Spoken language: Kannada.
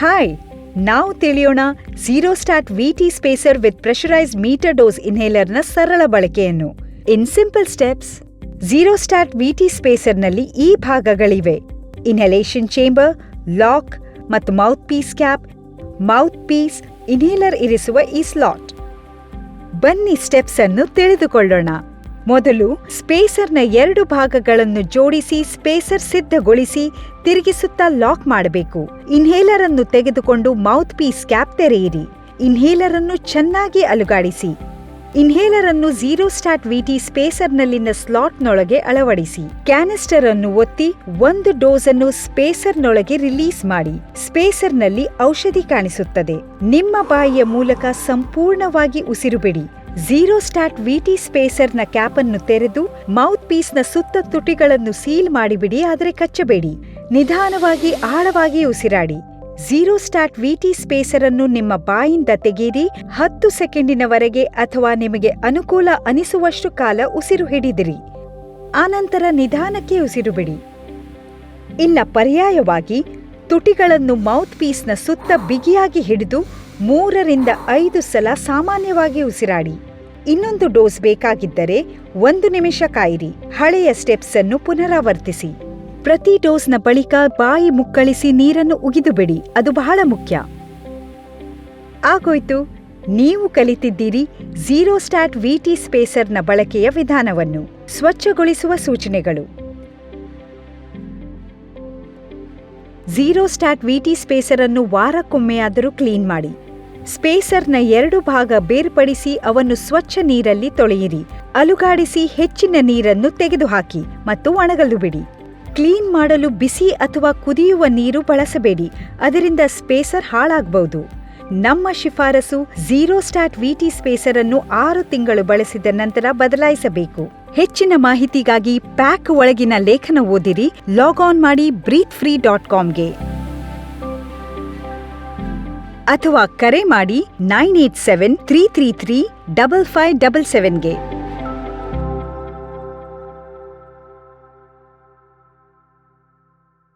ಹಾಯ್ ನಾವು ತಿಳಿಯೋಣ stat VT spacer with pressurise meter dose ಇನ್ಹೇಲರ್ನ ಸರಳ ಬಳಕೆಯನ್ನು. In simple steps Zerostat VT ಸ್ಪೇಸರ್ನಲ್ಲಿ ಈ ಭಾಗಗಳಿವೆ. ಇನ್ಹಲೇಷನ್ ಚೇಂಬರ್ ಲಾಕ್ ಮತ್ತು mouthpiece cap mouthpiece inhaler ಇರಿಸುವ ಈ ಸ್ಲಾಟ್ ಬನ್ನಿ ಸ್ಟೆಪ್ಸ್ ಅನ್ನು ತಿಳಿದುಕೊಳ್ಳೋಣ. ಮೊದಲು ಸ್ಪೇಸರ್ನ ಎರಡು ಭಾಗಗಳನ್ನು ಜೋಡಿಸಿ ಸ್ಪೇಸರ್ ಸಿದ್ಧಗೊಳಿಸಿ ತಿರುಗಿಸುತ್ತಾ ಲಾಕ್ ಮಾಡಬೇಕು. ಇನ್ಹೇಲರ್ ಅನ್ನು ತೆಗೆದುಕೊಂಡು ಮೌತ್ ಪೀಸ್ ಕ್ಯಾಪ್ ತೆರೆಯಿರಿ. ಇನ್ಹೇಲರ್ ಅನ್ನು ಚೆನ್ನಾಗಿ ಅಲುಗಾಡಿಸಿ. ಇನ್ಹೇಲರ್ ಅನ್ನು ಝೀರೋ ಸ್ಟಾರ್ಟ್ ವಿಟಿ ಸ್ಪೇಸರ್ನಲ್ಲಿನ ಸ್ಲಾಟ್ನೊಳಗೆ ಅಳವಡಿಸಿ. ಕ್ಯಾನಿಸ್ಟರ್ ಅನ್ನು ಒತ್ತಿ ಒಂದು ಡೋಸ್ ಅನ್ನು ಸ್ಪೇಸರ್ನೊಳಗೆ ರಿಲೀಸ್ ಮಾಡಿ. ಸ್ಪೇಸರ್ನಲ್ಲಿ ಔಷಧಿ ಕಾಣಿಸುತ್ತದೆ. ನಿಮ್ಮ ಬಾಯಿಯ ಮೂಲಕ ಸಂಪೂರ್ಣವಾಗಿ ಉಸಿರು ಬಿಡಿ ಝೀರೋ ಸ್ಟಾರ್ಟ್ ವಿಟಿ ಸ್ಪೇಸರ್ನ ಕ್ಯಾಪ್ ಅನ್ನು ತೆರೆದು ಮೌತ್ ಪೀಸ್ನ ಸುತ್ತ ತುಟಿಗಳನ್ನು ಸೀಲ್ ಮಾಡಿಬಿಡಿ, ಆದರೆ ಕಚ್ಚಬೇಡಿ. ನಿಧಾನವಾಗಿ, ಆಳವಾಗಿ ಉಸಿರಾಡಿ. ಝೀರೋ ಸ್ಟಾರ್ಟ್ ವಿಟಿ ಸ್ಪೇಸರ್ ಅನ್ನು ನಿಮ್ಮ ಬಾಯಿಂದ ತೆಗೆಯಿರಿ ಹತ್ತು ಸೆಕೆಂಡಿನವರೆಗೆ ಅಥವಾ ನಿಮಗೆ ಅನುಕೂಲ ಅನಿಸುವಷ್ಟು ಕಾಲ ಉಸಿರು ಹಿಡಿದಿರಿ. ಆನಂತರ ನಿಧಾನಕ್ಕೆ ಉಸಿರು ಬಿಡಿ ಇನ್ನ ಪರ್ಯಾಯವಾಗಿ ತುಟಿಗಳನ್ನು ಮೌತ್ ಪೀಸ್ನ ಸುತ್ತ ಬಿಗಿಯಾಗಿ ಹಿಡಿದು ಮೂರರಿಂದ ಐದು ಸಲ ಸಾಮಾನ್ಯವಾಗಿ ಉಸಿರಾಡಿ. ಇನ್ನೊಂದು ಡೋಸ್ ಬೇಕಾಗಿದ್ದರೆ ಒಂದು ನಿಮಿಷ ಕಾಯಿರಿ. ಹಳೆಯ ಸ್ಟೆಪ್ಸ್ ಅನ್ನು ಪುನರಾವರ್ತಿಸಿ. ಪ್ರತಿ ಡೋಸ್ನ ಬಳಿಕ ಬಾಯಿ ಮುಕ್ಕಳಿಸಿ ನೀರನ್ನು ಉಗಿದುಬಿಡಿ. ಅದು ಬಹಳ ಮುಖ್ಯ. ಆಗೋಯ್ತು. ನೀವು ಕಲಿತಿದ್ದೀರಿ ಝೀರೋ ಸ್ಟಾಟ್ ವಿಟಿ ಸ್ಪೇಸರ್ನ ಬಳಕೆಯ ವಿಧಾನವನ್ನು. ಸ್ವಚ್ಛಗೊಳಿಸುವ ಸೂಚನೆಗಳು. ಝೀರೋ ಸ್ಟಾಟ್ ವಿಟಿ ಸ್ಪೇಸರ್ ಅನ್ನು ವಾರಕ್ಕೊಮ್ಮೆಯಾದರೂ ಕ್ಲೀನ್ ಮಾಡಿ. ಸ್ಪೇಸರ್ನ ಎರಡು ಭಾಗ ಬೇರ್ಪಡಿಸಿ ಅವನ್ನು ಸ್ವಚ್ಛ ನೀರಲ್ಲಿ ತೊಳೆಯಿರಿ. ಅಲುಗಾಡಿಸಿ ಹೆಚ್ಚಿನ ನೀರನ್ನು ತೆಗೆದುಹಾಕಿ ಮತ್ತು ಒಣಗಲು ಬಿಡಿ. ಕ್ಲೀನ್ ಮಾಡಲು ಬಿಸಿ ಅಥವಾ ಕುದಿಯುವ ನೀರು ಬಳಸಬೇಡಿ. ಅದರಿಂದ ಸ್ಪೇಸರ್ ಹಾಳಾಗಬಹುದು ನಮ್ಮ ಶಿಫಾರಸು ಝೀರೋ ಸ್ಟಾಟ್ ವಿಟಿ ಸ್ಪೇಸರ್ ಅನ್ನು ಆರು ತಿಂಗಳು ಬಳಸಿದ ನಂತರ ಬದಲಾಯಿಸಬೇಕು. ಹೆಚ್ಚಿನ ಮಾಹಿತಿಗಾಗಿ ಪ್ಯಾಕ್ ಒಳಗಿನ ಲೇಖನ ಓದಿರಿ. ಲಾಗ್ ಆನ್ ಮಾಡಿ ಬ್ರೀತ್ ಫ್ರೀ ಡಾಟ್ ಕಾಮ್ಗೆ. ಅಥವಾ ಕರೆ ಮಾಡಿ nine eight seven three three three double five double ಸೆವೆನ್ಗೆ.